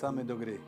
Wracamy do gry.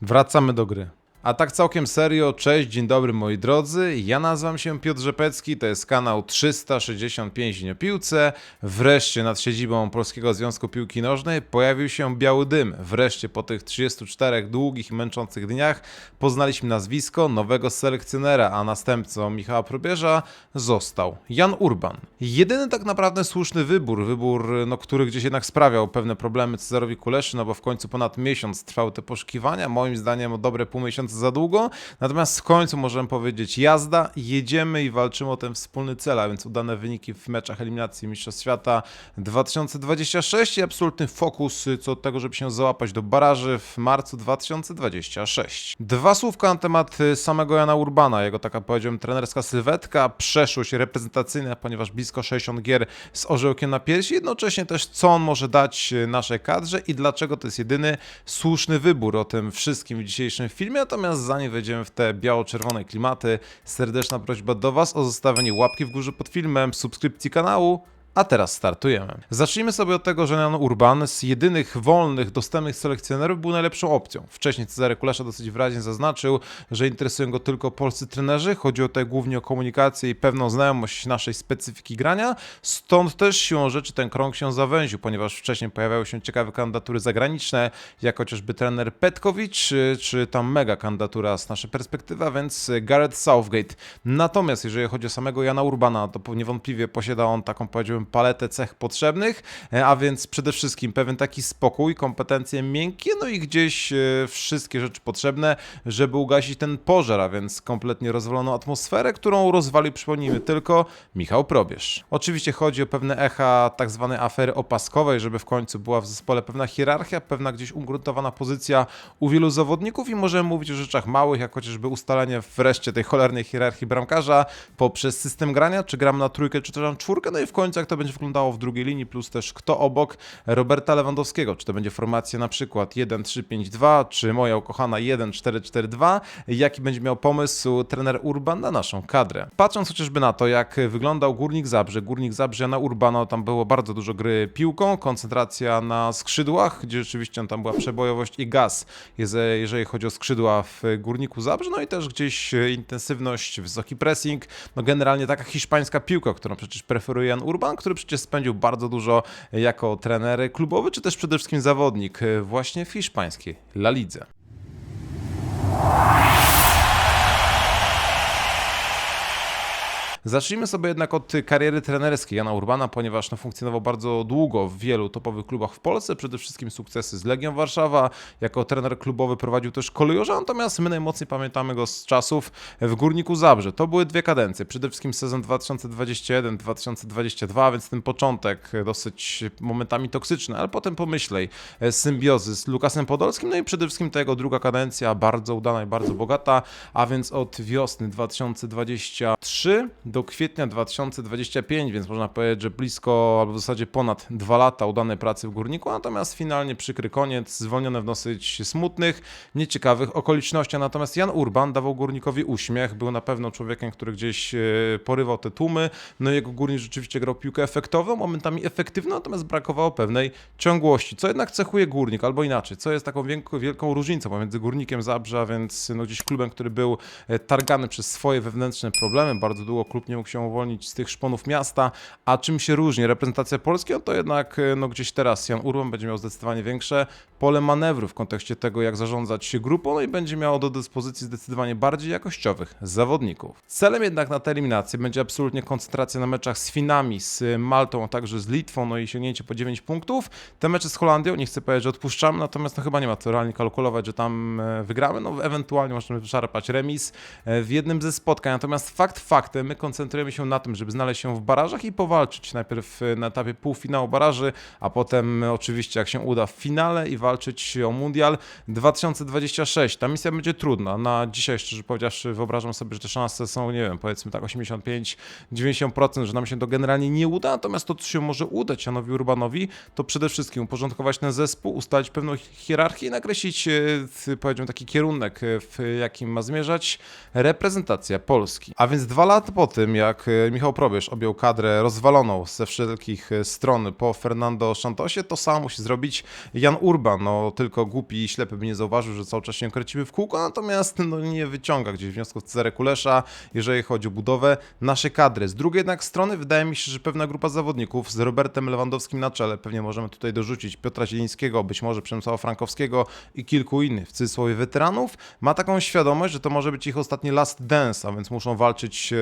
Wracamy do gry. A tak całkiem serio, cześć, dzień dobry moi drodzy, ja nazywam się Piotr Rzepecki, to jest kanał 365 Dni o Piłce. Wreszcie nad siedzibą Polskiego Związku Piłki Nożnej pojawił się biały dym. Wreszcie po tych 34 długich i męczących dniach poznaliśmy nazwisko nowego selekcjonera, a następcą Michała Probierza został Jan Urban. Jedyny tak naprawdę słuszny wybór, wybór, no, który gdzieś jednak sprawiał pewne problemy Cezarowi Kuleszy, no bo w końcu ponad miesiąc trwały te poszukiwania, moim zdaniem o dobre pół miesiąca za długo, natomiast w końcu możemy powiedzieć jazda, jedziemy i walczymy o ten wspólny cel, a więc udane wyniki w meczach eliminacji Mistrzostw Świata 2026 i absolutny fokus co do tego, żeby się załapać do baraży w marcu 2026. Dwa słówka na temat samego Jana Urbana, jego taka powiedziałem trenerska sylwetka, przeszłość reprezentacyjna, ponieważ blisko 60 gier z orzełkiem na piersi, jednocześnie też co on może dać naszej kadrze i dlaczego to jest jedyny słuszny wybór o tym wszystkim w dzisiejszym filmie, natomiast zanim wejdziemy w te biało-czerwone klimaty, serdeczna prośba do Was o zostawienie łapki w górze pod filmem, subskrypcji kanału, a teraz startujemy. Zacznijmy sobie od tego, że Jan Urban z jedynych wolnych, dostępnych selekcjonerów był najlepszą opcją. Wcześniej Cezary Kulesza dosyć wyraźnie zaznaczył, że interesują go tylko polscy trenerzy. Chodzi o tutaj głównie o komunikację i pewną znajomość naszej specyfiki grania. Stąd też siłą rzeczy ten krąg się zawęził, ponieważ wcześniej pojawiały się ciekawe kandydatury zagraniczne, jak chociażby trener Petkowicz, czy, czy tam mega kandydatura z naszej perspektywy, a więc Gareth Southgate. Natomiast jeżeli chodzi o samego Jana Urbana, to niewątpliwie posiada on taką, powiedziałbym, paletę cech potrzebnych, e, a więc przede wszystkim pewien taki spokój, kompetencje miękkie, no i gdzieś e, wszystkie rzeczy potrzebne, żeby ugasić ten pożar, a więc kompletnie rozwaloną atmosferę, którą rozwalił, przypomnijmy, tylko Michał Probierz. Oczywiście chodzi o pewne echa tak zwanej afery opaskowej, żeby w końcu była w zespole pewna hierarchia, pewna gdzieś ugruntowana pozycja u wielu zawodników i możemy mówić o rzeczach małych, jak chociażby ustalenie wreszcie tej cholernej hierarchii bramkarza poprzez system grania, czy gram na trójkę, czy też na czwórkę, no i w końcu jak to będzie wyglądało w drugiej linii, plus też kto obok Roberta Lewandowskiego, czy to będzie formacja na przykład 1-3-5-2, czy moja ukochana 1-4-4-2, jaki będzie miał pomysł trener Urban na naszą kadrę. Patrząc chociażby na to, jak wyglądał Górnik Zabrze, Górnik Zabrze na Urbana, tam było bardzo dużo gry piłką, koncentracja na skrzydłach, gdzie rzeczywiście tam była przebojowość i gaz, jeżeli chodzi o skrzydła w Górniku Zabrze, no i też gdzieś intensywność, wysoki pressing, no generalnie taka hiszpańska piłka, którą przecież preferuje Jan Urban, który przecież spędził bardzo dużo jako trener klubowy, czy też przede wszystkim zawodnik właśnie w hiszpańskiej La Lidze. Zacznijmy sobie jednak od kariery trenerskiej Jana Urbana, ponieważ no, funkcjonował bardzo długo w wielu topowych klubach w Polsce, przede wszystkim sukcesy z Legią Warszawa. Jako trener klubowy prowadził też kolejorza, natomiast my najmocniej pamiętamy go z czasów w Górniku Zabrze. To były dwie kadencje, przede wszystkim sezon 2021-2022, więc ten początek dosyć momentami toksyczny, ale potem pomyślej, e, symbiozy z Lukasem Podolskim, no i przede wszystkim ta jego druga kadencja, bardzo udana i bardzo bogata, a więc od wiosny 2023 do kwietnia 2025, więc można powiedzieć, że blisko, albo w zasadzie ponad dwa lata udanej pracy w Górniku, natomiast finalnie przykry koniec, zwolniony w dosyć smutnych, nieciekawych okolicznościach. Natomiast Jan Urban dawał Górnikowi uśmiech, był na pewno człowiekiem, który gdzieś e, porywał te tłumy, no jego Górnik rzeczywiście grał piłkę efektowną, momentami efektywną, natomiast brakowało pewnej ciągłości, co jednak cechuje Górnik, albo inaczej, co jest taką wielką, wielką różnicą pomiędzy Górnikiem Zabrze, a więc no gdzieś klubem, który był e, targany przez swoje wewnętrzne problemy, bardzo długo klub nie mógł się uwolnić z tych szponów miasta, a czym się różni reprezentacja Polski, no to jednak e, no gdzieś teraz Jan Urban będzie miał zdecydowanie większe pole manewru w kontekście tego, jak zarządzać się grupą, no i będzie miał do dyspozycji zdecydowanie bardziej jakościowych zawodników. Celem jednak na eliminacje będzie absolutnie koncentracja na meczach z Finami, z Maltą, a także z Litwą, no i sięgnięcie po 9 punktów. Te mecze z Holandią, nie chcę powiedzieć, że odpuszczamy, natomiast no chyba nie ma co realnie kalkulować, że tam e, wygramy, no ewentualnie możemy wyszarpać remis e, w jednym ze spotkań, natomiast fakt faktem, my koncentrujemy się na tym, żeby znaleźć się w barażach i powalczyć najpierw e, na etapie półfinału baraży, a potem e, oczywiście jak się uda w finale i walczyć o mundial 2026. Ta misja będzie trudna. Na dzisiaj, szczerze powiedziawszy, wyobrażam sobie, że te szanse są, nie wiem, powiedzmy tak 85-90%, że nam się to generalnie nie uda, natomiast to, co się może udać Janowi Urbanowi, to przede wszystkim uporządkować ten zespół, ustalić pewną hierarchię i nakreślić, e, powiedziałbym, taki kierunek, w jakim ma zmierzać reprezentacja Polski. A więc dwa lata po tym, tym, jak e, Michał Probierz objął kadrę rozwaloną ze wszelkich e, stron po Fernando Santosie, to samo musi zrobić Jan Urban. No tylko głupi i ślepy by nie zauważył, że cały czas się kręcimy w kółko, natomiast no, nie wyciąga gdzieś wniosków Cezary Kulesza, jeżeli chodzi o budowę naszej kadry. Z drugiej jednak strony wydaje mi się, że pewna grupa zawodników z Robertem Lewandowskim na czele, pewnie możemy tutaj dorzucić Piotra Zielińskiego, być może Przemysława Frankowskiego i kilku innych, w cudzysłowie weteranów, ma taką świadomość, że to może być ich ostatni last dance, a więc muszą walczyć e,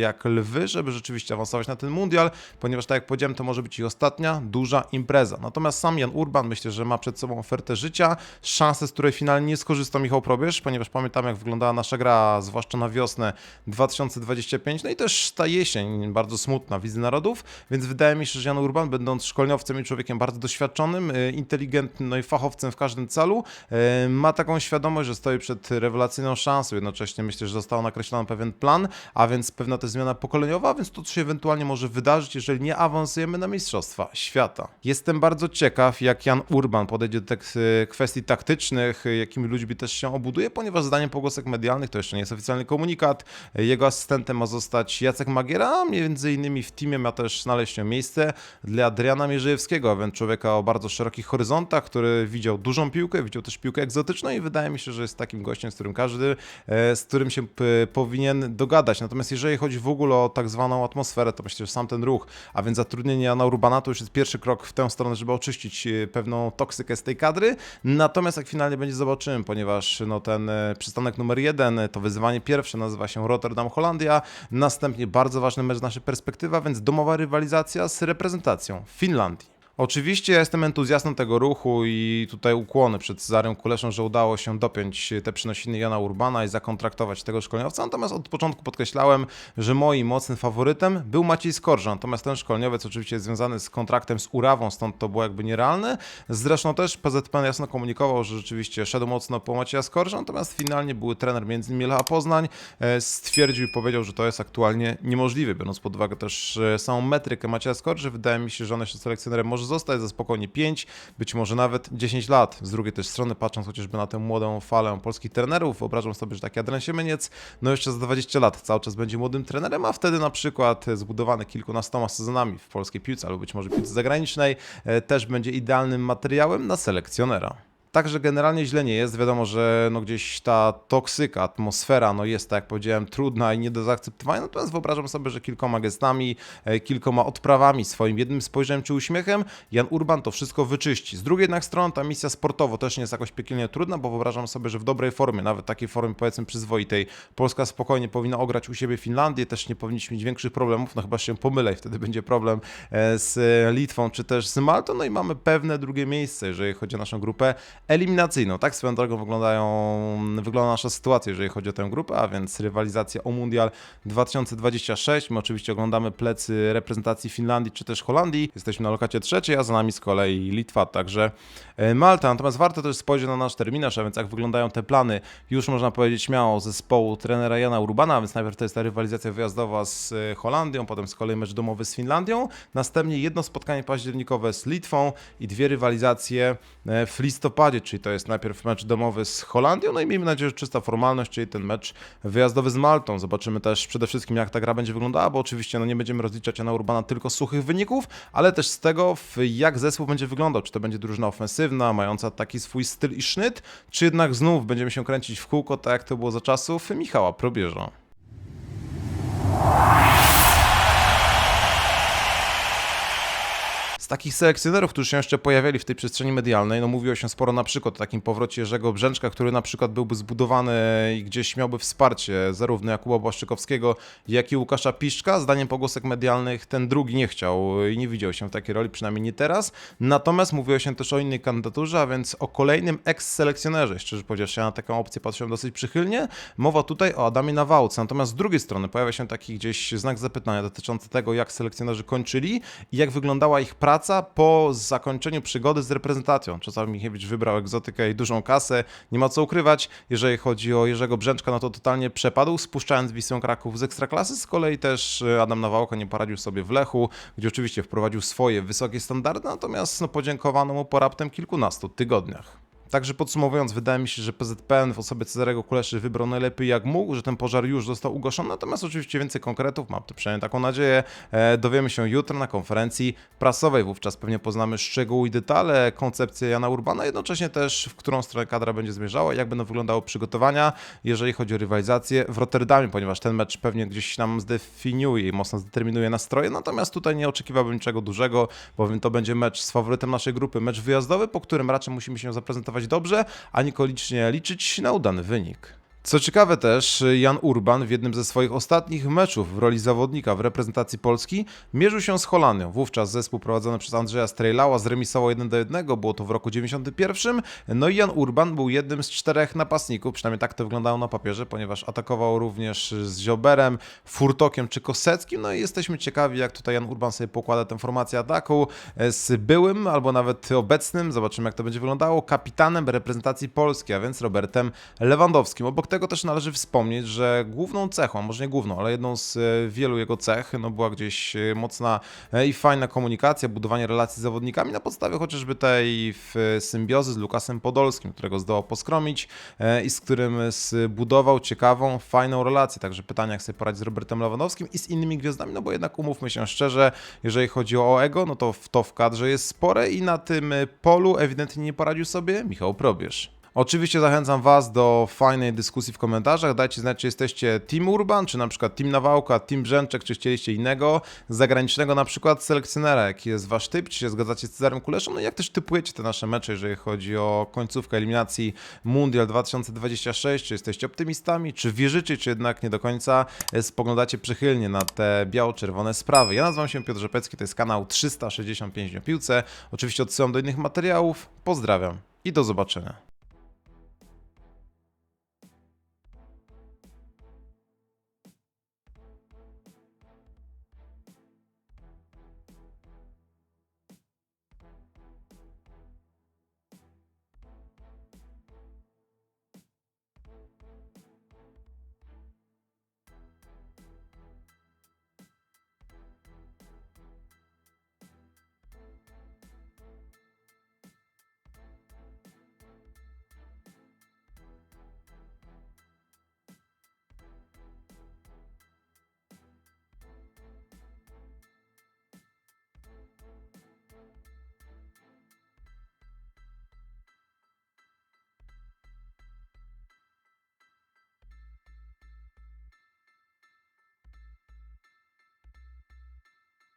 jak lwy, żeby rzeczywiście awansować na ten mundial, ponieważ tak jak powiedziałem, to może być ich ostatnia duża impreza. Natomiast sam Jan Urban myślę, że ma przed sobą ofertę życia, szansę, z której finalnie nie skorzysta Michał Probierz, ponieważ pamiętam jak wyglądała nasza gra, zwłaszcza na wiosnę 2025, no i też ta jesień bardzo smutna w Lidze Narodów, więc wydaje mi się, że Jan Urban, będąc szkoleniowcem i człowiekiem bardzo doświadczonym, e, inteligentnym, no i fachowcem w każdym celu, e, ma taką świadomość, że stoi przed rewelacyjną szansą. Jednocześnie myślę, że został nakreślony pewien plan, a więc pewna też zmiana pokoleniowa, więc to się ewentualnie może wydarzyć, jeżeli nie awansujemy na Mistrzostwa Świata. Jestem bardzo ciekaw, jak Jan Urban podejdzie do tych e, kwestii taktycznych, e, jakimi ludźmi też się obuduje, ponieważ zdaniem pogłosek medialnych, to jeszcze nie jest oficjalny komunikat, e, jego asystentem ma zostać Jacek Magiera, między innymi w teamie ma też znaleźć się miejsce dla Adriana Mierzejewskiego, więc człowieka o bardzo szerokich horyzontach, który widział dużą piłkę, widział też piłkę egzotyczną i wydaje mi się, że jest takim gościem, z którym każdy, z którym się powinien dogadać. Natomiast jeżeli chodzi w ogóle o tak zwaną atmosferę, to myślę, że sam ten ruch, a więc zatrudnienie Jana Urbana to już jest pierwszy krok w tę stronę, żeby oczyścić e, pewną toksykę z tej kadry. Natomiast jak finalnie będzie zobaczymy, ponieważ no, ten e, przystanek numer jeden, e, to wyzwanie pierwsze nazywa się Rotterdam-Holandia, następnie bardzo ważny mecz z naszej perspektywy, więc domowa rywalizacja z reprezentacją Finlandii. Oczywiście ja jestem entuzjastą tego ruchu i tutaj ukłony przed Cezarem Kuleszą, że udało się dopiąć te przynosiny Jana Urbana i zakontraktować tego szkoleniowca, natomiast od początku podkreślałem, że moim mocnym faworytem był Maciej Skorża, natomiast ten szkoleniowiec oczywiście jest związany z kontraktem z Urawą, stąd to było jakby nierealne. Zresztą też PZPN jasno komunikował, że rzeczywiście szedł mocno po Macieja Skorża, natomiast finalnie były trener między innymi Lecha Poznań, e, stwierdził i powiedział, że to jest aktualnie niemożliwe, biorąc pod uwagę też e, samą metrykę Macieja Skorży, wydaje mi się, że on jeszcze selekcjonerem może zostać za spokojnie 5, być może nawet 10 lat. Z drugiej też strony, patrząc chociażby na tę młodą falę polskich trenerów, wyobrażam sobie, że taki Adrian Siemieniec, no jeszcze za 20 lat cały czas będzie młodym trenerem, a wtedy na przykład zbudowany kilkunastoma sezonami w polskiej piłce albo być może piłce zagranicznej, e, też będzie idealnym materiałem na selekcjonera. Także generalnie źle nie jest. Wiadomo, że no gdzieś ta toksyka, atmosfera no jest, tak jak powiedziałem, trudna i nie do zaakceptowania. Natomiast wyobrażam sobie, że kilkoma gestami, e, kilkoma odprawami, swoim jednym spojrzeniem czy uśmiechem, Jan Urban to wszystko wyczyści. Z drugiej jednak strony ta misja sportowo też nie jest jakoś piekielnie trudna, bo wyobrażam sobie, że w dobrej formie, nawet takiej formie powiedzmy przyzwoitej, Polska spokojnie powinna ograć u siebie Finlandię, też nie powinniśmy mieć większych problemów, no chyba się pomylę i wtedy będzie problem e, z Litwą czy też z Maltą, no i mamy pewne drugie miejsce, jeżeli chodzi o naszą grupę eliminacyjną. Tak swoją drogą wyglądają, wygląda nasza sytuacja, jeżeli chodzi o tę grupę, a więc rywalizacja o Mundial 2026. My oczywiście oglądamy plecy reprezentacji Finlandii czy też Holandii. Jesteśmy na lokacie trzeciej, a za nami z kolei Litwa, także e, Malta. Natomiast warto też spojrzeć na nasz terminarz, a więc jak wyglądają te plany, już można powiedzieć śmiało zespołu trenera Jana Urbana, a więc najpierw to jest ta rywalizacja wyjazdowa z e, Holandią, potem z kolei mecz domowy z Finlandią, następnie jedno spotkanie październikowe z Litwą i dwie rywalizacje e, w listopadzie, czyli to jest najpierw mecz domowy z Holandią, no i miejmy nadzieję, że czysta formalność, czyli ten mecz wyjazdowy z Maltą. Zobaczymy też przede wszystkim, jak ta gra będzie wyglądała, bo oczywiście no, nie będziemy rozliczać Jana Urbana tylko z suchych wyników, ale też z tego, jak zespół będzie wyglądał. Czy to będzie drużyna ofensywna, mająca taki swój styl i sznyt, czy jednak znów będziemy się kręcić w kółko, tak jak to było za czasów Michała Probierza. Takich selekcjonerów, którzy się jeszcze pojawiali w tej przestrzeni medialnej, no mówiło się sporo na przykład o takim powrocie Jerzego Brzęczka, który na przykład byłby zbudowany i gdzieś miałby wsparcie zarówno Jakuba Błaszczykowskiego, jak i Łukasza Piszczka. Zdaniem pogłosek medialnych ten drugi nie chciał i nie widział się w takiej roli, przynajmniej nie teraz. Natomiast mówiło się też o innej kandydaturze, a więc o kolejnym eks-selekcjonerze. Szczerze powiedziawszy, ja na taką opcję patrzyłem dosyć przychylnie. Mowa tutaj o Adamie Nawałce. Natomiast z drugiej strony pojawia się taki gdzieś znak zapytania dotyczący tego, jak selekcjonerzy kończyli i jak wyglądała ich praca po zakończeniu przygody z reprezentacją. Czasami Michiewicz wybrał egzotykę i dużą kasę, nie ma co ukrywać. Jeżeli chodzi o Jerzego Brzęczka, no to totalnie przepadł, spuszczając Wisłę Kraków z Ekstraklasy. Z kolei też Adam Nawałka nie poradził sobie w Lechu, gdzie oczywiście wprowadził swoje wysokie standardy, natomiast no, podziękowano mu po raptem kilkunastu tygodniach. Także podsumowując, wydaje mi się, że PZPN w osobie Cezarego Kuleszy wybrał najlepiej jak mógł, że ten pożar już został ugaszony, natomiast oczywiście więcej konkretów, mam to przynajmniej taką nadzieję, e, dowiemy się jutro na konferencji prasowej, wówczas pewnie poznamy szczegóły i detale, koncepcję Jana Urbana, jednocześnie też w którą stronę kadra będzie zmierzała, jak będą wyglądały przygotowania, jeżeli chodzi o rywalizację w Rotterdamie, ponieważ ten mecz pewnie gdzieś nam zdefiniuje i mocno zdeterminuje nastroje, natomiast tutaj nie oczekiwałbym niczego dużego, bowiem to będzie mecz z faworytem naszej grupy, mecz wyjazdowy, po którym raczej musimy się zaprezentować dobrze, a niekoniecznie liczyć na udany wynik. Co ciekawe też, Jan Urban w jednym ze swoich ostatnich meczów w roli zawodnika w reprezentacji Polski mierzył się z Holandią. Wówczas zespół prowadzony przez Andrzeja Strejlała zremisował 1 do 1, było to w roku 91. No i Jan Urban był jednym z czterech napastników, przynajmniej tak to wyglądało na papierze, ponieważ atakował również z Zioberem, Furtokiem czy Koseckim. No i jesteśmy ciekawi, jak tutaj Jan Urban sobie pokłada tę formację ataku z byłym albo nawet obecnym, zobaczymy jak to będzie wyglądało, kapitanem reprezentacji Polski, a więc Robertem Lewandowskim. Obok tego też należy wspomnieć, że główną cechą, może nie główną, ale jedną z e, wielu jego cech, no była gdzieś e, mocna e, i fajna komunikacja, budowanie relacji z zawodnikami na podstawie chociażby tej symbiozy z Lukasem Podolskim, którego zdołał poskromić i z którym zbudował ciekawą, fajną relację. Także pytanie, jak sobie poradzić z Robertem Lewandowskim i z innymi gwiazdami, no bo jednak umówmy się szczerze, jeżeli chodzi o ego, no to w, to w kadrze jest spore i na tym polu ewidentnie nie poradził sobie Michał Probierz. Oczywiście zachęcam Was do fajnej dyskusji w komentarzach. Dajcie znać, czy jesteście Team Urban, czy na przykład Team Nawałka, Team Brzęczek, czy chcieliście innego zagranicznego, na przykład selekcjonera. Jaki jest Wasz typ? Czy się zgadzacie z Cezarem Kuleszą? No i jak też typujecie te nasze mecze, jeżeli chodzi o końcówkę eliminacji Mundial 2026? Czy jesteście optymistami? Czy wierzycie, czy jednak nie do końca spoglądacie przychylnie na te biało-czerwone sprawy? Ja nazywam się Piotr Rzepecki, to jest kanał 365 o piłce. Oczywiście odsyłam do innych materiałów. Pozdrawiam i do zobaczenia.